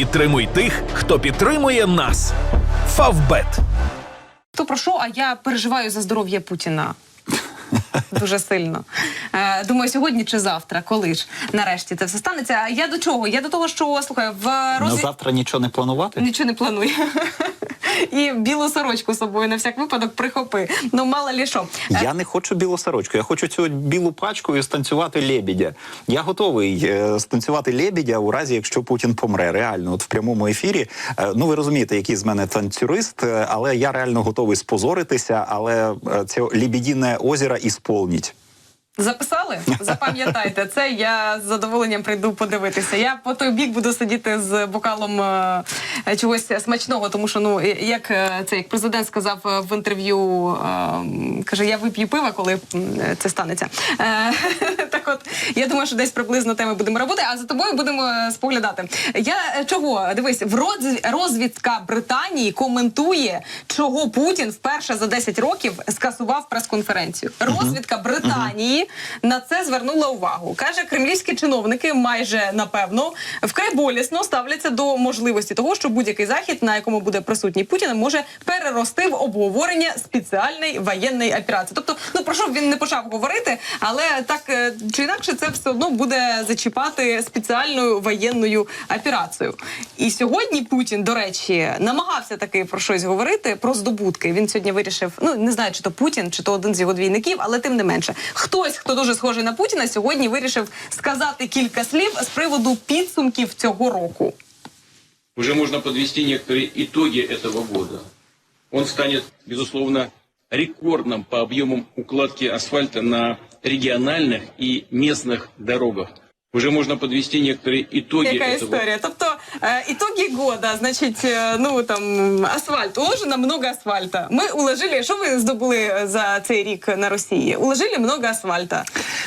Підтримуй тих, хто підтримує нас. Фавбет. То про що? А я переживаю за здоров'я Путіна. Дуже сильно. Е, думаю, сьогодні чи завтра, коли ж нарешті це все станеться. А я до чого? Я до того, що слухай, в На завтра нічого не планувати? Нічого не планую. І білу сорочку з собою на всяк випадок прихопи. Ну, мало лі що. Е, Я не хочу білу сорочку, я хочу цю білу пачку і станцювати лебідя. Я готовий е, станцювати лебідя у разі, якщо Путін помре. Реально, от в прямому ефірі. Е, ну ви розумієте, який з мене танцюрист, але я реально готовий спозоритися, але це лебідіне озеро ісполніть. Записали? Запам'ятайте це. Я з задоволенням прийду подивитися. Я по той бік буду сидіти з бокалом е, чогось смачного, тому що ну як е, це як президент сказав е, в інтерв'ю, е, каже: я вип'ю пива, коли це станеться. Е, так, от я думаю, що десь приблизно теми будемо робити. А за тобою будемо е, споглядати. Я чого дивись, в роз- розвідка Британії коментує, чого Путін вперше за 10 років скасував прес-конференцію. Розвідка Британії на це звернула увагу. Каже, кремлівські чиновники майже напевно вкрай болісно ставляться до можливості того, що будь-який захід, на якому буде присутній Путін, може перерости в обговорення спеціальної воєнної операції. Тобто, ну про що він не почав говорити, але так е, чи інакше це все одно буде зачіпати спеціальною воєнною операцією. І сьогодні Путін, до речі, намагався таки про щось говорити про здобутки. Він сьогодні вирішив. Ну не знаю, чи то Путін, чи то один з його двійників, але тим не менше, хтось, хто дуже схожий на Путіна, сьогодні вирішив сказати кілька слів з приводу підсумків цього року. уже можно подвести некоторые итоги этого года. Он станет, безусловно, рекордным по объемам укладки асфальта на региональных и местных дорогах. Уже можно подвести некоторые итоги Яка этого історія? Тобто е, ітоги года, значить, е, ну там асфальт, уложено много асфальта. Ми уложили, що ви здобули за цей рік на Росії? Уложили много асфальта.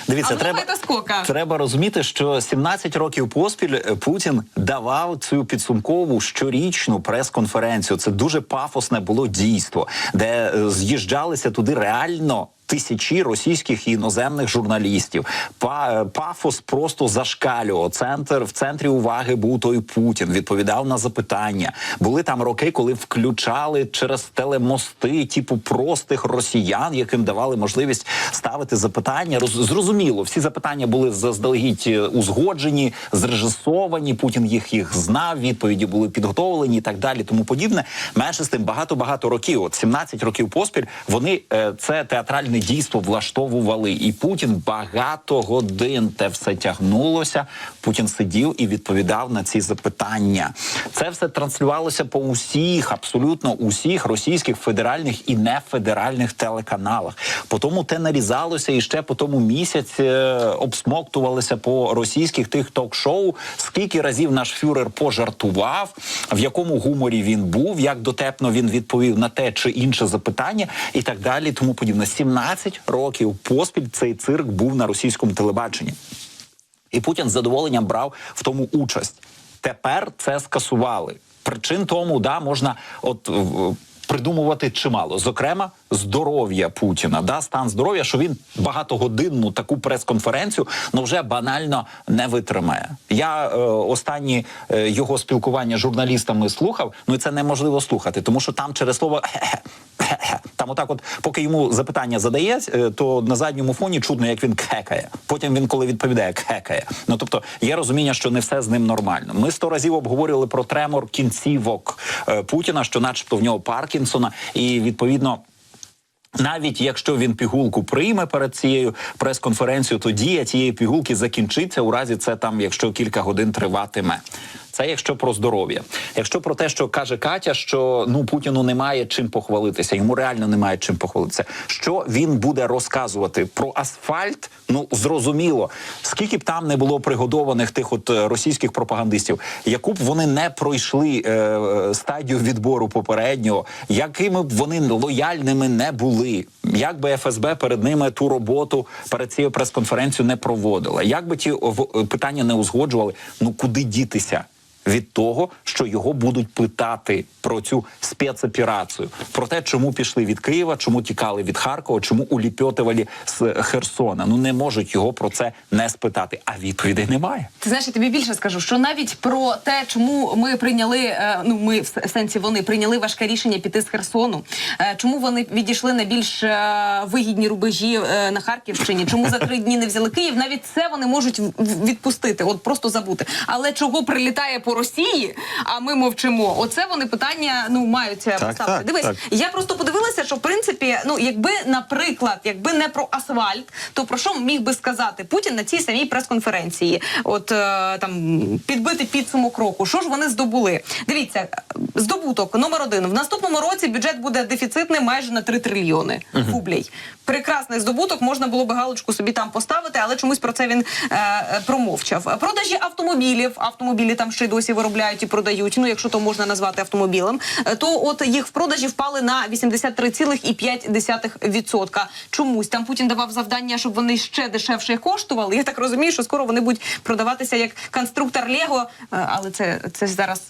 Дивіться, а треба, це скільки? треба розуміти, що 17 років поспіль е, Путін давав цю підсумкову щорічну прес-конференцію. Це дуже пафосне було дійство, де е, з'їжджалися туди реально. Тисячі російських і іноземних журналістів. Па, е, пафос просто зашкалював. Центр в центрі уваги був той Путін. Відповідав на запитання. Були там роки, коли включали через телемости, типу простих росіян, яким давали можливість ставити запитання. Роз, зрозуміло, всі запитання були заздалегідь е, узгоджені, зрежисовані. Путін їх їх знав. Відповіді були підготовлені і так далі. Тому подібне. Менше з тим багато багато років. От 17 років поспіль вони е, це театральне дійство влаштовували. І Путін багато годин те все тягнулося. Путін сидів і відповідав на ці запитання. Це все транслювалося по усіх, абсолютно усіх російських федеральних і нефедеральних телеканалах. По тому те нарізалося і ще по тому місяць е, обсмоктувалося по російських тих ток-шоу. Скільки разів наш фюрер пожартував, в якому гуморі він був, як дотепно він відповів на те чи інше запитання, і так далі. Тому подібне. 17 років поспіль цей цирк був на російському телебаченні. І Путін з задоволенням брав в тому участь. Тепер це скасували. Причин тому да можна от придумувати чимало. Зокрема, здоров'я Путіна, да стан здоров'я, що він багатогодинну таку прес-конференцію ну вже банально не витримає. Я е, останні е, його спілкування з журналістами слухав. Ну і це неможливо слухати, тому що там через слово там, отак, от поки йому запитання задає, е, то на задньому фоні чудно, як він кекає. Потім він, коли відповідає, кекає. Ну тобто є розуміння, що не все з ним нормально. Ми сто разів обговорювали про тремор кінцівок е, Путіна, що, начебто, в нього Паркінсона, і відповідно. Навіть якщо він пігулку прийме перед цією прес-конференцією, то дія цієї пігулки закінчиться у разі це там, якщо кілька годин триватиме. Це якщо про здоров'я. Якщо про те, що каже Катя, що ну Путіну немає чим похвалитися, йому реально немає чим похвалитися. Що він буде розказувати про асфальт? Ну зрозуміло, скільки б там не було пригодованих тих от е, російських пропагандистів, яку б вони не пройшли е, стадію відбору попереднього, якими б вони лояльними не були, як би ФСБ перед ними ту роботу перед цією прес-конференцією не проводила, як би ті в- питання не узгоджували, ну куди дітися? Від того, що його будуть питати про цю спецоперацію, про те, чому пішли від Києва, чому тікали від Харкова, чому уліпьотували з Херсона. Ну не можуть його про це не спитати. А відповідей немає. Ти знаєш, я тобі більше скажу, що навіть про те, чому ми прийняли, е, ну ми в сенсі вони прийняли важке рішення піти з Херсону, е, чому вони відійшли на більш е, вигідні рубежі на Харківщині, чому за три дні не взяли Київ, навіть це вони можуть відпустити, от просто забути. Але чого прилітає по Росії, а ми мовчимо? Оце вони питання ну мають е, поставити. так, Дивись, так. я просто подивилася, що в принципі, ну якби, наприклад, якби не про асфальт, то про що міг би сказати Путін на цій самій прес-конференції? От е, там підбити підсумок року. Що ж вони здобули? Дивіться, здобуток номер один. В наступному році бюджет буде дефіцитний майже на 3 трильйони рублей. Прекрасний здобуток, можна було би галочку собі там поставити, але чомусь про це він е, е, промовчав. Продажі автомобілів, автомобілі там ще й досі виробляють і продають. Ну, якщо то можна назвати автомобілем, е, то от їх в продажі впали на 83,5%. Чомусь там Путін давав завдання, щоб вони ще дешевше коштували. Я так розумію, що скоро вони будуть продаватися як конструктор Лего, е, але це, це зараз.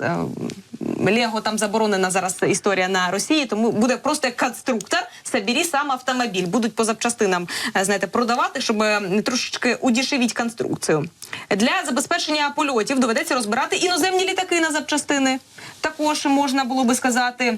Лего там заборонена зараз історія на Росії, тому буде просто як конструктор. Собері сам автомобіль. Будуть по запчастинам е, знаєте, продавати, щоб е, трошечки удешевіть конструкцію. Для забезпечення польотів доведеться розбирати іноземні літаки на запчастини. Також можна було би сказати.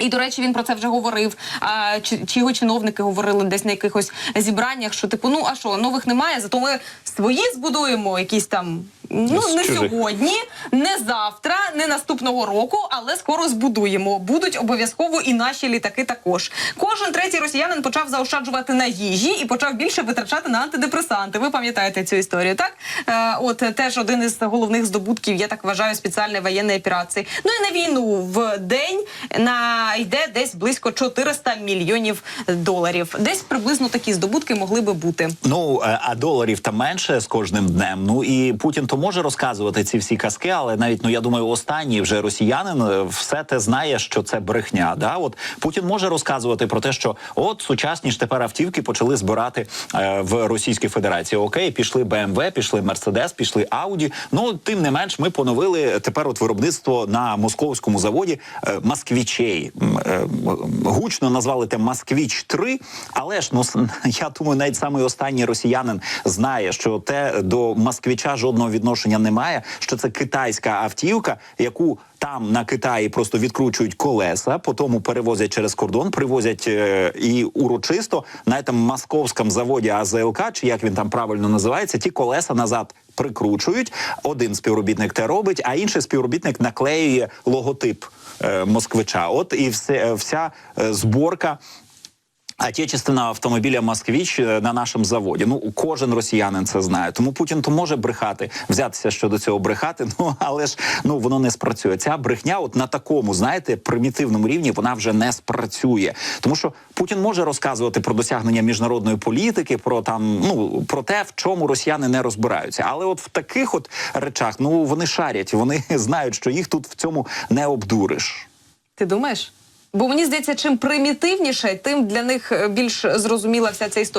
І до речі, він про це вже говорив. А чи, чи його чиновники говорили десь на якихось зібраннях, що типу, ну а що, нових немає, зато ми свої збудуємо якісь там. Ну не чужих. сьогодні, не завтра, не наступного року, але скоро збудуємо. Будуть обов'язково і наші літаки також. Кожен третій росіянин почав заощаджувати на їжі і почав більше витрачати на антидепресанти. Ви пам'ятаєте цю історію, так? Е, от е, теж один із головних здобутків, я так вважаю, спеціальної воєнної операції. Ну і на війну в день на йде десь близько 400 мільйонів доларів. Десь приблизно такі здобутки могли би бути. Ну е, а доларів там менше з кожним днем. Ну і Путін то може розказувати ці всі казки, але навіть ну я думаю, останній вже росіянин е, все те знає, що це брехня. Да, от Путін може розказувати про те, що от сучасні ж тепер автівки почали збирати е, в Російській Федерації. Окей, пішли BMW, пішли Mercedes, пішли Audi. Ну тим не менш, ми поновили тепер от виробництво на московському заводі е, москвічей. Е, Гучно назвали те Москвіч 3 але ж ну я думаю, навіть самий останній росіянин знає, що те до москвіча жодного відношення немає. Що це китайська автівка, яку там на Китаї просто відкручують колеса, потім перевозять через кордон, привозять е, і урочисто на там московському заводі АЗЛК, чи як він там правильно називається, ті колеса назад. Прикручують один співробітник те робить, а інший співробітник наклеює логотип е, москвича. От і все, е, вся е, зборка отечественного автомобіля Москвіч е, на нашому заводі. Ну кожен росіянин це знає. Тому Путін то може брехати, взятися щодо цього брехати. Ну але ж ну воно не спрацює. Ця брехня, от на такому, знаєте, примітивному рівні, вона вже не спрацює. Тому що Путін може розказувати про досягнення міжнародної політики, про там ну про те, в чому росіяни не розбираються. Але от в таких от речах, ну вони шарять, вони знають, що їх тут в цьому не обдуриш. Ти думаєш? Бо мені здається, чим примітивніше, тим для них е, більш зрозуміла вся ця історія.